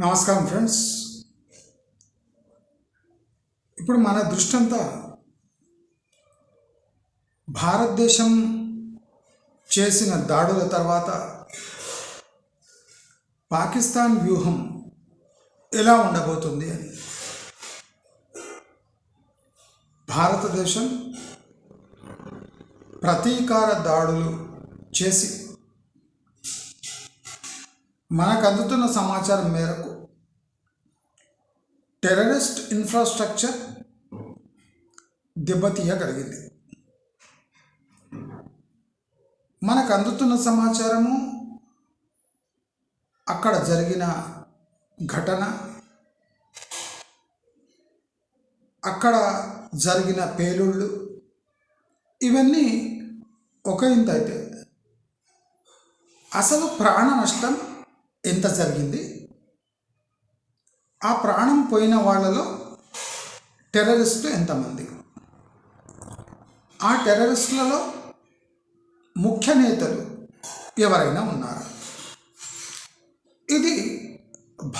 నమస్కారం ఫ్రెండ్స్. ఇప్పుడు మన దృష్టి అంతా భారతదేశం చేసిన దాడుల తర్వాత పాకిస్తాన్ వ్యూహం ఎలా ఉండబోతుంది అని. భారతదేశం ప్రతీకార దాడులు చేసి మనకు అందుతున్న సమాచారం మేరకు టెర్రరిస్ట్ ఇన్ఫ్రాస్ట్రక్చర్ దెబ్బతీయగలిగింది మనకు అందుతున్న సమాచారము అక్కడ జరిగిన ఘటన అక్కడ జరిగిన పేలుళ్ళు ఇవన్నీ ఒక ఇంత అయితే. అసలు ప్రాణ నష్టం ఎంత జరిగింది? ఆ ప్రాణం పోయిన వాళ్ళలో టెర్రరిస్టులు ఎంతమంది? ఆ టెర్రరిస్టులలో ముఖ్య నేతలు ఎవరైనా ఉన్నారా? ఇది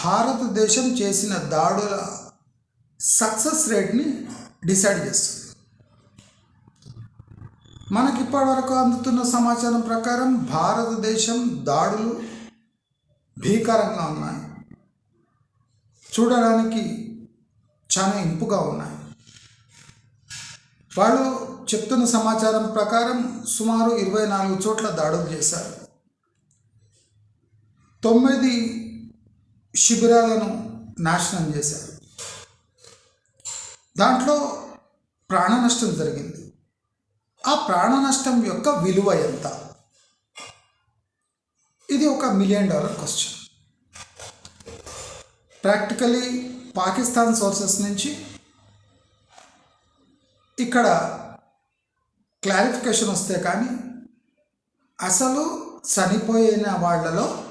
భారతదేశం చేసిన దాడుల సక్సెస్ రేట్ని డిసైడ్ చేస్తుంది. మనకి ఇప్పటివరకు అందుతున్న సమాచారం ప్రకారం భారతదేశం దాడులు భీకరంగా ఉన్నాయి. చూడడానికి చాలా ఇంపుగా ఉన్నాయి. వాళ్ళు చెప్తున్న సమాచారం ప్రకారం సుమారు ఇరవై నాలుగు చోట్ల దాడులు చేశారు. తొమ్మిది శిబిరాలను నాశనం చేశారు. దాంట్లో ప్రాణ నష్టం జరిగింది. ఆ ప్రాణ నష్టం యొక్క విలువ ఎంత? ఇది ఒక million dollar question practically Pakistan sources నుంచి ఇక్కడ క్లారిఫికేషన్ వస్తే కానీ అసలు చనిపోయిన వాళ్ళలో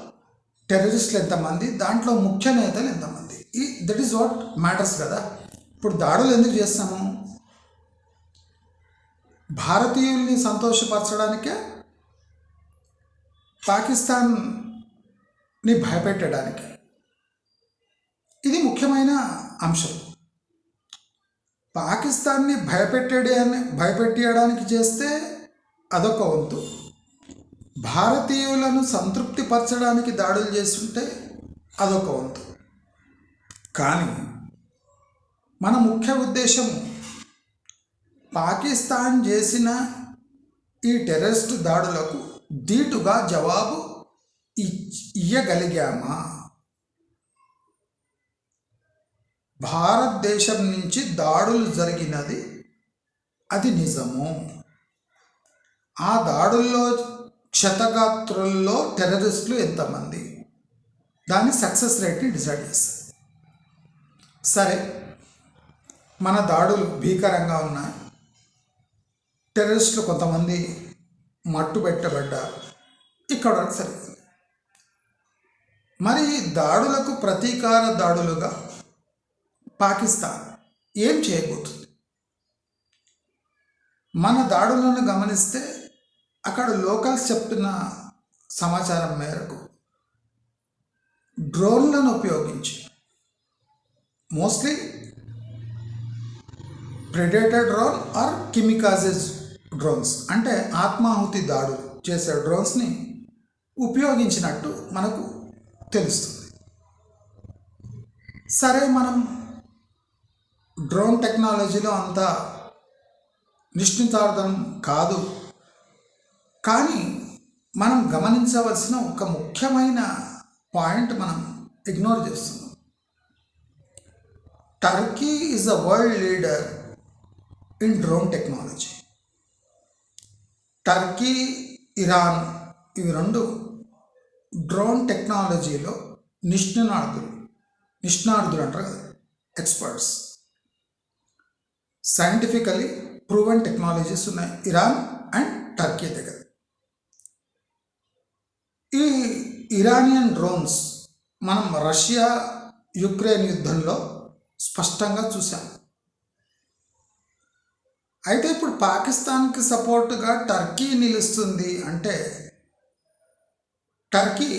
టెర్రరిస్టులు ఎంతమంది దాంట్లో ముఖ్య నేతలు ఎంతమంది? ఈ దట్ ఈస్ వాట్ మ్యాటర్స్ కదా. ఇప్పుడు దాడులు ఎందుకు చేస్తాము? భారతీయుల్ని సంతోషపరచడానికే పాకిస్తాన్ని భయపెట్టడానికి. ముఖ్యమైన అంశం. పాకిస్తాన్ని భయపెట్టడే భయపెట్టడానికి చేస్తే అదొక వంతు. భారతీయులను సంతృప్తిపరచడానికి దాడులు చేస్తుంటే అదొక వంతు. కానీ మన ముఖ్య ఉద్దేశం పాకిస్తాన్ చేసిన ఈ టెర్రరిస్ట్ దాడులకు ధీటుగా జవాబు ఇయ్యగలిగామా? భారతదేశం నుంచి దాడులు జరిగినది అది నిజము. ఆ దాడుల్లో క్షతగాత్రుల్లో టెర్రరిస్టులు ఎంతమంది? దాని సక్సెస్ రేట్ని డిసైడ్ చేస్తారు సరే మన దాడులు భీకరంగా ఉన్నాయి. టెర్రరిస్టులు కొంతమంది మట్టు పెట్టబడ్డారు. ఇక్కడ సరే మరి దాడులకు ప్రతీకార దాడులుగా పాకిస్తాన్ ఏం చేయబోతుంది? మన దాడులను గమనిస్తే అక్కడ లోకల్స్ చెప్తున్న సమాచారం మేరకు డ్రోన్లను ఉపయోగించి mostly predator drone or kamikazes drones అంటే ఆత్మాహుతి దాడులు చేసే డ్రోన్స్ని ఉపయోగించినట్టు మనకు తెలుస్తుంది. సరే మనం డ్రోన్ టెక్నాలజీలో అంత నిష్ణితార్థం కాదు. కానీ మనం గమనించవలసిన ఒక ముఖ్యమైన పాయింట్ మనం ఇగ్నోర్ చేస్తున్నాం. Turkey is a world leader in drone technology Turkey Iran ఇవి రెండు డ్రోన్ టెక్నాలజీలో నిష్ణార్థులు నిష్ణార్థులు అంటారు కదా ఎక్స్పర్ట్స్ సైంటిఫికలీ ప్రూవెన్ టెక్నాలజీస్ ఉన్నాయి ఇరాన్ అండ్ టర్కీ దగ్గర. ఈ ఇరానియన్ డ్రోన్స్ మనం రష్యా యుక్రెయిన్ యుద్ధంలో స్పష్టంగా చూసాం అయితే ఇప్పుడు పాకిస్తాన్కి సపోర్టుగా టర్కీ నిలుస్తుంది అంటే టర్కీ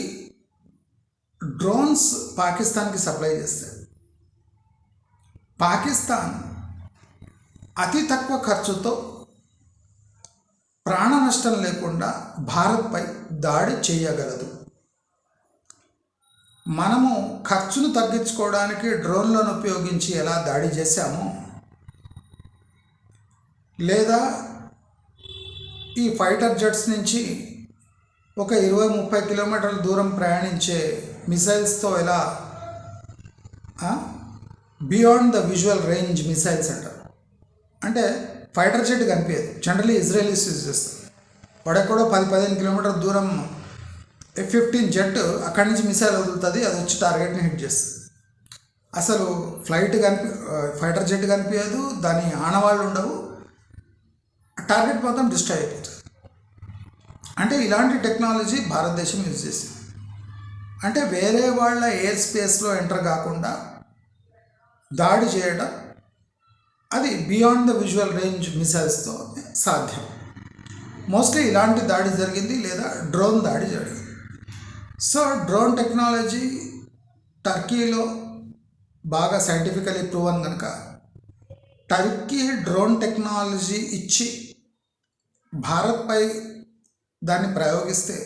డ్రోన్స్ పాకిస్తాన్కి సప్లై చేస్తాయి. పాకిస్తాన్ అతి తక్కువ ఖర్చుతో ప్రాణ నష్టం లేకుండా భారత్పై దాడి చేయగలదు. మనము ఖర్చును తగ్గించుకోవడానికి డ్రోన్లను ఉపయోగించి ఎలా దాడి చేశామో లేదా ఈ ఫైటర్ జెట్స్ నుంచి ఒక ఇరవై ముప్పై కిలోమీటర్ల దూరం ప్రయాణించే మిసైల్స్తో ఎలా beyond the visual range missiles అంటారు. అంటే ఫైటర్ జెట్ కనిపించదు. జనరలీ ఇజ్రాయలీస్ యూజ్ చేస్తారు. వాడెక్కడో పది పదిహేను కిలోమీటర్ దూరం ఎఫ్ ఫిఫ్టీన్ జెట్ అక్కడి నుంచి మిసైల్ వదులుతుంది అది వచ్చి టార్గెట్ని హిట్ చేస్తుంది. అసలు ఫ్లైట్ కనిపి ఫైటర్ జెట్ కనిపించదు దాని ఆనవాళ్ళు ఉండవు. టార్గెట్ మొత్తం డిస్ట్రాయ్ అయిపోతుంది. అంటే ఇలాంటి టెక్నాలజీ భారతదేశం యూజ్ చేసింది. అంటే వేరే వాళ్ళ ఎయిర్ స్పేస్లో ఎంటర్ కాకుండా దాడి చేయడం అది బియాండ్ ద విజువల్ రేంజ్ మిసైల్స్తో సాధ్యం. మోస్ట్లీ ఇలాంటి దాడి జరిగింది లేదా డ్రోన్ దాడి జరిగింది. సో డ్రోన్ టెక్నాలజీ టర్కీలో బాగా సైంటిఫికలీ ప్రూవన్ కనుక టర్కీ డ్రోన్ టెక్నాలజీ ఇచ్చి భారత్పై దాన్ని ప్రయోగిస్తే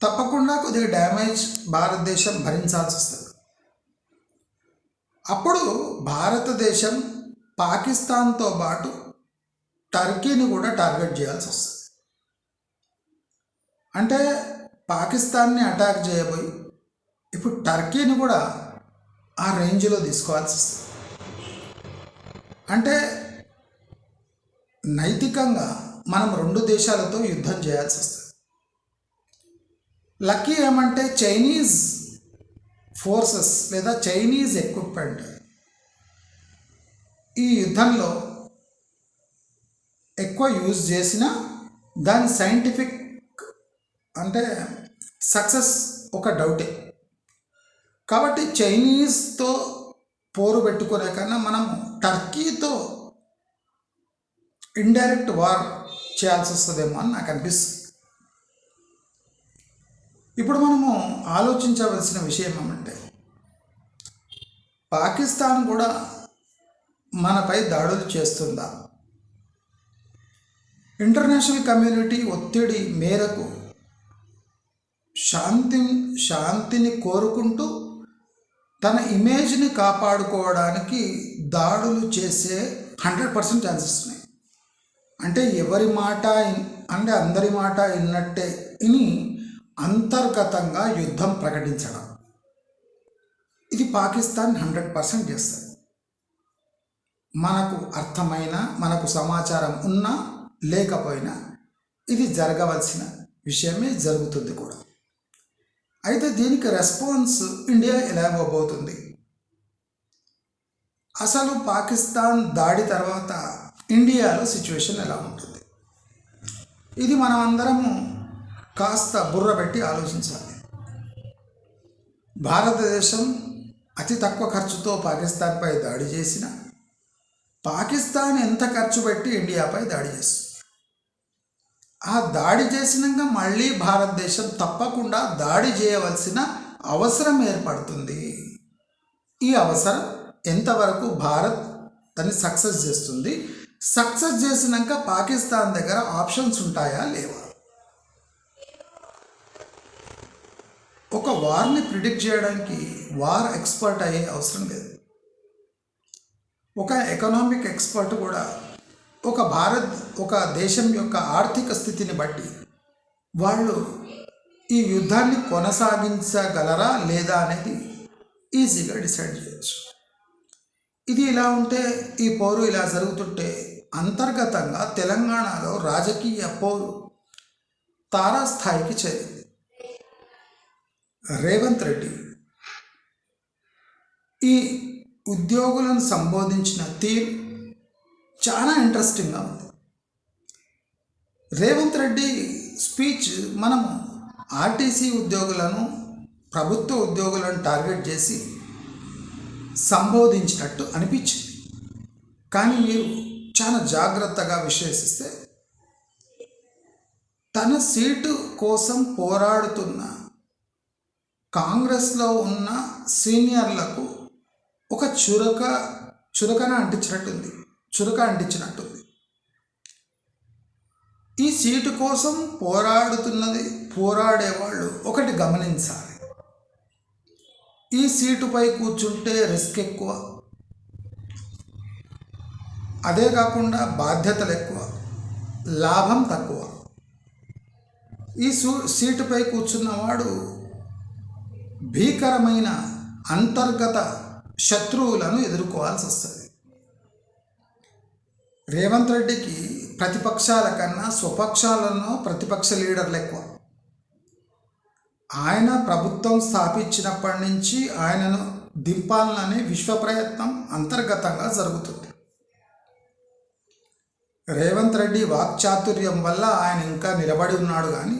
తప్పకుండా కొద్దిగా డ్యామేజ్ భారతదేశం భరించాల్సి వస్తుంది. అప్పుడు భారతదేశం పాకిస్తాన్తో పాటు టర్కీని కూడా టార్గెట్ చేయాల్సి వస్తుంది. అంటే పాకిస్తాన్ని అటాక్ చేయబోయి ఇప్పుడు టర్కీని కూడా ఆ రేంజ్లో తీసుకోవాల్సి వస్తుంది. అంటే నైతికంగా మనం రెండు దేశాలతో యుద్ధం చేయాల్సి వస్తుంది. లక్కీ ఏమంటే చైనీస్ ఫోర్సెస్ లేదా చైనీస్ ఎక్విప్మెంట్ ఈ యుద్ధంలో ఎక్కువ యూజ్ చేసిన దాని సైంటిఫిక్ అంటే సక్సెస్ ఒక డౌటే కాబట్టి చైనీస్తో పోరు పెట్టుకునే కన్నా మనం టర్కీతో ఇండైరెక్ట్ వార్ చేయాల్సి వస్తుందేమో అని నాకు అనిపిస్తుంది. ఇప్పుడు మనము ఆలోచించవలసిన విషయం ఏమంటే పాకిస్తాన్ కూడా మనపై దాడులు చేస్తుందా? ఇంటర్నేషనల్ కమ్యూనిటీ ఒత్తిడి మేరకు శాంతి శాంతిని కోరుకుంటూ తన ఇమేజ్ని కాపాడుకోవడానికి దాడులు చేసే హండ్రెడ్ పర్సెంట్ ఛాన్సెస్ ఉన్నాయి. అంటే ఎవరి మాట అంటే అందరి మాట విన్నట్టే ఇని అంతర్గతంగా యుద్ధం ప్రకటించడం. ఇది పాకిస్తాన్ హండ్రెడ్ పర్సెంట్ చేస్తుంది. మనకు అర్థమైన మనకు సమాచారం ఉన్నా లేకపోయినా ఇది జరగవలసిన విషయమే జరుగుతుంది కూడా. అయితే దీనికి రెస్పాన్స్ ఇండియా ఎలా ఇవ్వబోతుంది? అసలు పాకిస్తాన్ దాడి తర్వాత ఇండియాలో సిచ్యువేషన్ ఎలా ఉంటుంది? ఇది మనమందరము కాస్త బుర్ర పెట్టి ఆలోచించాలి. భారతదేశం అతి తక్కువ ఖర్చుతో పాకిస్తాన్పై దాడి చేసిన పాకిస్తాన్ ఎంత ఖర్చు పెట్టి ఇండియాపై దాడి చేస్తుంది? ఆ దాడి చేసినాక మళ్ళీ భారతదేశం తప్పకుండా దాడి చేయవలసిన అవసరం ఏర్పడుతుంది. ఈ అవసరం ఎంతవరకు భారత్ దాన్ని సక్సెస్ చేస్తుంది? సక్సెస్ చేసినాక పాకిస్తాన్ దగ్గర ఆప్షన్స్ ఉంటాయా లేవా ఒక వార్ని ప్రిడిక్ట్ చేయడానికి వార్ ఎక్స్పర్ట్ అయ్యే అవసరం లేదు. ఒక ఎకనామిక్ ఎక్స్పర్ట్ కూడా ఒక భారత్ ఒక దేశం యొక్క ఆర్థిక స్థితిని బట్టి వాళ్ళు ఈ యుద్ధాన్ని కొనసాగించగలరా లేదా అనేది ఈజీగా డిసైడ్ చేయొచ్చు. ఇది ఇలా ఉంటే ఈ పోరు ఇలా జరుగుతుంటే అంతర్గతంగా తెలంగాణలో రాజకీయ పోరు తారాస్థాయికి చేరింది. రేవంత్ రెడ్డి. ఈ ఉద్యోగులను సంబోధించిన తీరు చాలా ఇంట్రెస్టింగ్గా ఉంది. రేవంత్ రెడ్డి స్పీచ్ మనము ఆర్టీసీ ఉద్యోగులను ప్రభుత్వ ఉద్యోగులను టార్గెట్ చేసి సంబోధించినట్టు అనిపించింది. కానీ మీరు చాలా జాగ్రత్తగా విశ్లేషిస్తే తన సీటు కోసం పోరాడుతున్న కాంగ్రెస్లో ఉన్న సీనియర్లకు ఒక చురక చురకన అంటించినట్టుంది చురక అంటించినట్టుంది. ఈ సీటు కోసం పోరాడుతున్నది పోరాడేవాళ్ళు ఒకటి గమనించాలి. ఈ సీటుపై కూర్చుంటే రిస్క్ ఎక్కువ. అదే కాకుండా బాధ్యతలు ఎక్కువ లాభం తక్కువ. ఈ సూ సీటుపై కూర్చున్నవాడు భీకరమైన అంతర్గత శత్రువులను ఎదుర్కోవాల్సి వస్తుంది రేవంత్ రెడ్డికి ప్రతిపక్షాల కన్నా స్వపక్షాలను ప్రతిపక్ష లీడర్లు ఎక్కువ. ఆయన ప్రభుత్వం స్థాపించినప్పటి నుంచి ఆయనను దింపాలనే విశ్వ ప్రయత్నం అంతర్గతంగా జరుగుతుంది. రేవంత్ రెడ్డి వాక్చాతుర్యం వల్ల ఆయన ఇంకా నిలబడి ఉన్నాడు కానీ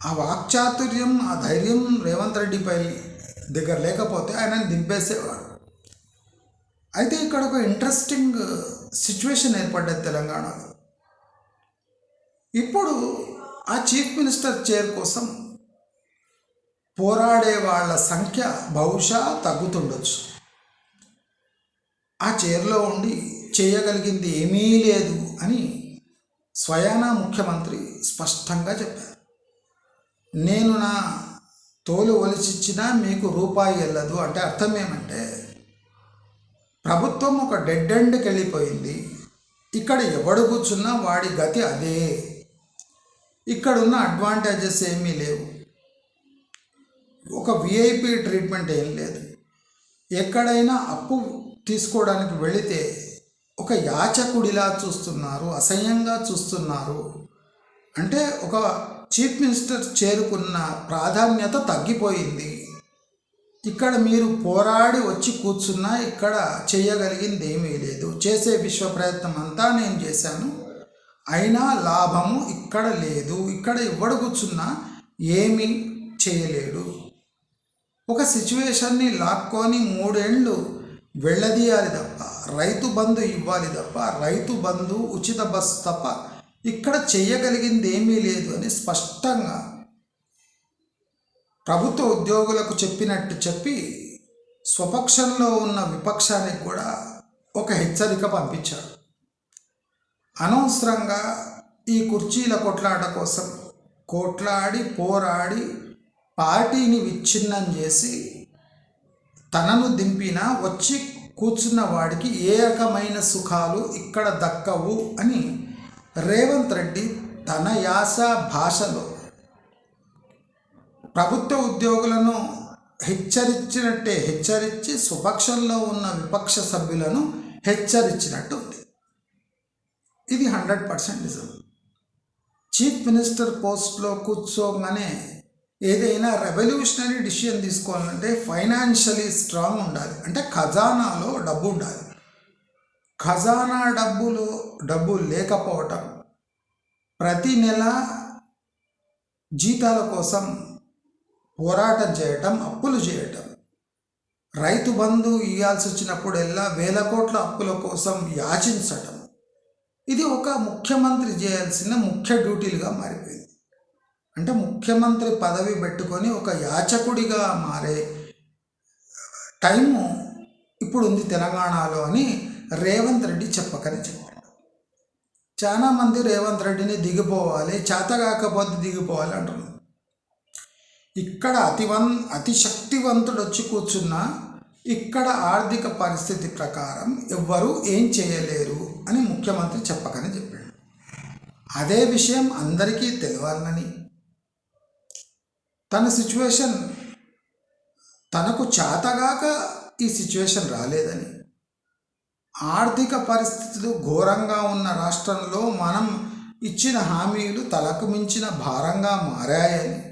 ఆ వాక్చాతుర్యం ఆ ధైర్యం రేవంత్ రెడ్డిపై దగ్గర లేకపోతే ఆయనని దింపేసేవాడు. అయితే ఇక్కడ ఒక ఇంట్రెస్టింగ్ సిచ్యువేషన్ ఏర్పడ్డది తెలంగాణలో. ఇప్పుడు ఆ చీఫ్ మినిస్టర్ చైర్ కోసం పోరాడే వాళ్ళ సంఖ్య బహుశా తగ్గుతుండొచ్చు. ఆ చైర్లో ఉండి చేయగలిగింది ఏమీ లేదు అని స్వయానా ముఖ్యమంత్రి స్పష్టంగా చెప్పారు. నేను నా తోలు ఒలిచిచ్చినా మీకు రూపాయి వెళ్ళదు అంటే అర్థం ఏమంటే ప్రభుత్వం ఒక డెడ్ ఎండ్కి వెళ్ళిపోయింది ఇక్కడ ఎవడు కూర్చున్నా వాడి గతి అదే. ఇక్కడున్న అడ్వాంటేజెస్ ఏమీ లేవు. ఒక విఐపి ట్రీట్మెంట్ ఏం లేదు. ఎక్కడైనా అప్పు తీసుకోవడానికి వెళితే ఒక యాచకుడిలా చూస్తున్నారు అసహ్యంగా చూస్తున్నారు. అంటే ఒక చీఫ్ మినిస్టర్ చేరుకున్న ప్రాధాన్యత తగ్గిపోయింది. ఇక్కడ మీరు పోరాడి వచ్చి కూర్చున్నా ఇక్కడ చేయగలిగింది ఏమీ లేదు. చేసే విశ్వ ప్రయత్నం అంతా నేను చేశాను. అయినా లాభము ఇక్కడ లేదు. ఇక్కడ ఎవడు కూర్చున్నా ఏమీ చేయలేడు. ఒక సిచ్యువేషన్ని లాక్కొని మూడేళ్ళు వెళ్ళదీయాలి తప్ప రైతు బంధు ఇవ్వాలి తప్ప రైతు బంధు ఉచిత బస్సు తప్ప ఇక్కడ చేయగలిగింది ఏమీ లేదు అని స్పష్టంగా ప్రభుత్వ ఉద్యోగులకు చెప్పినట్టు చెప్పి స్వపక్షంలో ఉన్న విపక్షానికి కూడా ఒక హెచ్చరిక పంపించాడు అనవసరంగా ఈ కుర్చీల కొట్లాట కోసం కొట్లాడి పోరాడి పార్టీని విచ్ఛిన్నం చేసి తనను దింపిన వచ్చి కూర్చున్న వాడికి ఏ రకమైన సుఖాలు ఇక్కడ దక్కవు అని రేవంత్ రెడ్డి తన యాస భాషలో ప్రభుత్వ ఉద్యోగులను హెచ్చరించినట్టే హెచ్చరించి స్వపక్షంలో ఉన్న విపక్ష సభ్యులను హెచ్చరించినట్టు ఉంది ఇది హండ్రెడ్ పర్సెంట్ నిజం. చీఫ్ మినిస్టర్ పోస్ట్లో కూర్చోగానే ఏదైనా రెవల్యూషనరీ డిసిషన్ తీసుకోవాలంటే ఫైనాన్షియలీ స్ట్రాంగ్ ఉండాలి. అంటే ఖజానాలో డబ్బు ఉండాలి. ఖజానా డబ్బులు డబ్బు లేకపోవటం ప్రతి నెల జీతాల కోసం పోరాటం చేయటం అప్పులు చేయటం. రైతు బంధు ఇవ్వాల్సి వచ్చినప్పుడెల్లా వేల కోట్ల అప్పుల కోసం యాచించటం. ఇది ఒక ముఖ్యమంత్రి చేయాల్సిన ముఖ్య డ్యూటీలుగా మారిపోయింది. అంటే ముఖ్యమంత్రి పదవి పెట్టుకొని ఒక యాచకుడిగా మారే టైము ఇప్పుడు ఉంది తెలంగాణలో అని రేవంత్ రెడ్డి చెప్పకని చెప్పాడు. చాలామంది రేవంత్ రెడ్డిని దిగిపోవాలి చేత కాకపోతే దిగిపోవాలి అంటున్నారు. ఇక్కడ అతివన్ అతిశక్తివంతుడు వచ్చి కూర్చున్నా ఇక్కడ ఆర్థిక పరిస్థితి ప్రకారం ఎవ్వరూ ఏం చేయలేరు అని ముఖ్యమంత్రి చెప్పకని చెప్పాడు. అదే విషయం అందరికీ తెలియాలని తన సిచ్యువేషన్ తనకు చేతగాక ఈ సిచ్యువేషన్ రాలేదని. ఆర్థిక పరిస్థితులు ఘోరంగా ఉన్న రాష్ట్రంలో మనం ఇచ్చిన హామీలు తలకు మించిన భారంగా మారాయని.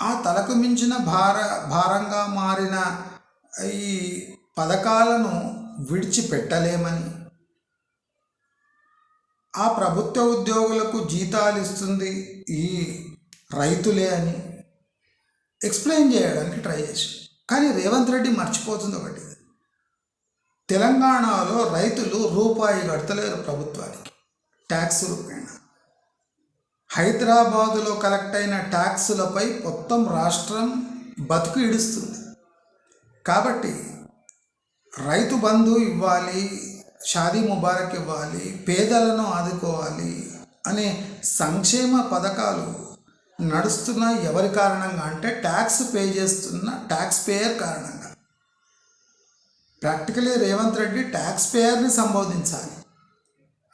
ఆ తలకు మించిన భార భారంగా మారిన ఈ పథకాలను విడిచిపెట్టలేమని. ఆ ప్రభుత్వ ఉద్యోగులకు జీతాలు ఇస్తుంది ఈ రైతులే అని. ఎక్స్ప్లెయిన్ చేయడానికి ట్రై చేసి కానీ రేవంత్ రెడ్డి మర్చిపోతుంది ఒకటి. తెలంగాణలో రైతులు రూపాయి కడతలేరు ప్రభుత్వానికి. ట్యాక్స్ రూపేణ. హైదరాబాదులో కలెక్ట్ అయిన ట్యాక్సులపై మొత్తం రాష్ట్రం బతుకు ఇడుస్తుంది. కాబట్టి రైతు బంధు ఇవ్వాలి షాదీ ముబారక్ ఇవ్వాలి పేదలను ఆదుకోవాలి అనే సంక్షేమ పథకాలు నడుస్తున్న ఎవరి కారణంగా అంటే ట్యాక్స్ పే చేస్తున్న ట్యాక్స్ పేయర్ కారణంగా. ప్రాక్టికలీ రేవంత్ రెడ్డి ట్యాక్స్ పేయర్ని సంబోధించాలి.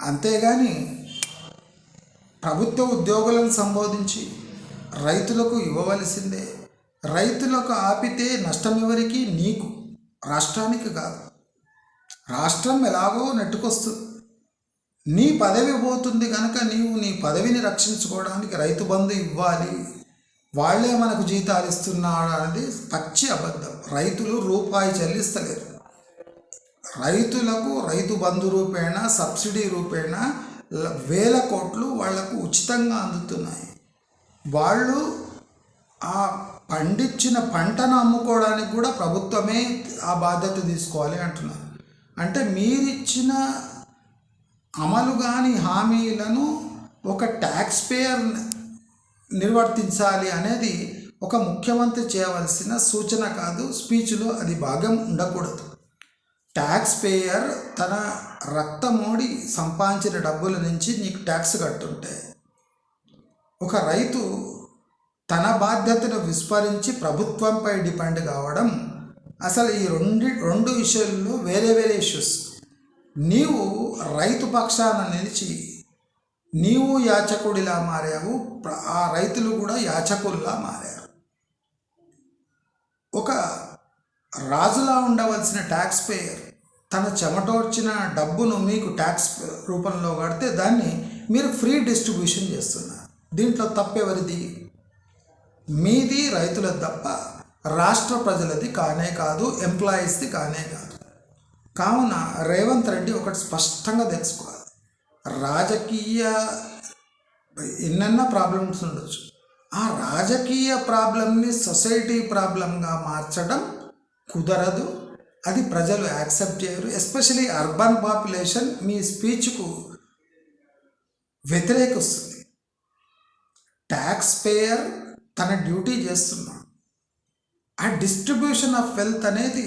అంతేగాని ప్రభుత్వ ఉద్యోగులను సంబోధించి రైతులకు ఇవ్వవలసిందే. రైతులకు ఆపితే నష్టం ఎవరికి? నీకు. రాష్ట్రానికి కాదు. రాష్ట్రం ఎలాగో నెట్టుకొస్తుంది. నీ పదవి పోతుంది కనుక నీవు నీ పదవిని రక్షించుకోవడానికి రైతు బంధు ఇవ్వాలి. వాళ్ళే మనకు జీతాలు ఇస్తున్నాడు అనేది పచ్చి అబద్ధం. రైతులు రూపాయి చెల్లిస్తలేరు. రైతులకు రైతు బంధు రూపేణ సబ్సిడీ రూపేణ వేల కోట్లు వాళ్ళకు ఉచితంగా అందుతున్నాయి. వాళ్ళు ఆ పండించిన పంటను అమ్ముకోవడానికి కూడా ప్రభుత్వమే ఆ బాధ్యత తీసుకోవాలి అంటున్నారు. అంటే మీరిచ్చిన అమలు కాని హామీలను ఒక ట్యాక్స్ పేయర్ నిర్వర్తించాలి అనేది ఒక ముఖ్యమంత్రి చేయవలసిన సూచన కాదు స్పీచ్లో అది భాగం ఉండకూడదు. ట్యాక్స్ పేయర్ తన రక్తమోడి సంపాదించిన డబ్బుల నుంచి నీకు ట్యాక్స్ కట్టుంటే ఒక రైతు తన బాధ్యతను విస్మరించి ప్రభుత్వంపై డిపెండ్ కావడం అసలు ఈ రెండు రెండు విషయాల్లో వేరే వేరే ఇష్యూస్ నీవు రైతు పక్షాన నిలిచి నీవు యాచకుడిలా మారావు ఆ రైతులు కూడా యాచకుల్లా మారారు. ఒక రాజులా ఉండవలసిన ట్యాక్స్ పేయర్ తన చెమటోర్చిన డబ్బును మీకు ట్యాక్స్ రూపంలో కడితే దాన్ని మీరు ఫ్రీ డిస్ట్రిబ్యూషన్ చేస్తున్నారు. దీంట్లో తప్పెవరిది? మీది రైతులది తప్ప రాష్ట్ర ప్రజలది కానే కాదు ఎంప్లాయీస్ది కానే కాదు. కావున రేవంత్ రెడ్డి ఒకటి స్పష్టంగా తెలుసుకోవాలి. రాజకీయ ఎన్నెన్న ప్రాబ్లమ్స్ ఉండొచ్చు. ఆ రాజకీయ ప్రాబ్లమ్ని సొసైటీ ప్రాబ్లంగా మార్చడం కుదరదు. అది ప్రజలు యాక్సెప్ట్ చేయరు. ఎస్పెషలీ అర్బన్ పాపులేషన్ మీ స్పీచ్కు వ్యతిరేకిస్తుంది. ట్యాక్స్ పేయర్ తన డ్యూటీ చేస్తున్నాడు. ఆ డిస్ట్రిబ్యూషన్ ఆఫ్ వెల్త్ అనేది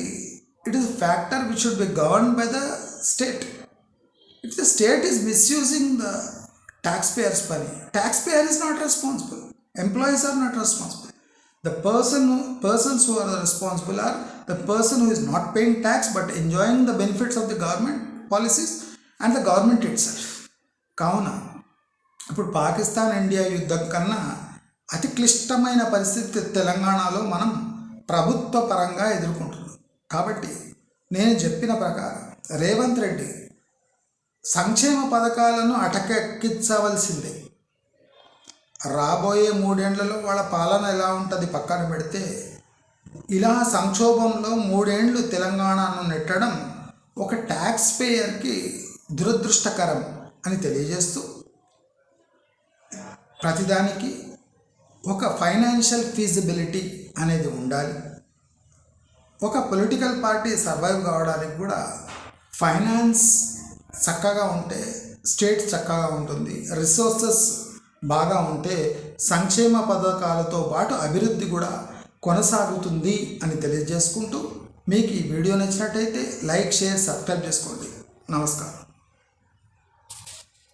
it is factor which should be govern by the state. If the state is misusing the tax payers పని tax payer is not responsible. Employees are not responsible. The person persons who are responsible are the person who is not paying tax but enjoying the benefits of the government policies and the government itself కావున ఇప్పుడు Pakistan India యుద్ధం కన్నా అతి క్లిష్టమైన పరిస్థితి తెలంగాణలో మనం ప్రభుత్వ పరంగా ఎదుర్కొంటున్నాం. కాబట్టి నేను చెప్పిన ప్రకారం రేవంత్ రెడ్డి సంక్షేమ పథకాలను అటకెక్కించవలసిందే. రాబోయే మూడేండ్లలో వాళ్ళ పాలన ఎలా ఉంటుంది పక్కన పెడితే ఇలా సంక్షోభంలో మూడేండ్లు తెలంగాణను నెట్టడం ఒక ట్యాక్స్ పేయర్కి దురదృష్టకరం అని తెలియజేస్తూ ప్రతిదానికి ఒక ఫైనాన్షియల్ ఫీజిబిలిటీ అనేది ఉండాలి. ఒక పొలిటికల్ పార్టీ సర్వైవ్ కావడానికి కూడా ఫైనాన్స్ చక్కగా ఉంటే స్టేట్ చక్కగా ఉంటుంది రిసోర్సెస్ బాగా ఉంటే సంక్షేమ పథకాలతో పాటు అభివృద్ధి కూడా కొనసాగుతుంది అని తెలియజేసుకుంటూ మీకు ఈ వీడియో నచ్చినట్టయితే లైక్ షేర్ సబ్స్క్రైబ్ చేసుకోండి. నమస్కారం.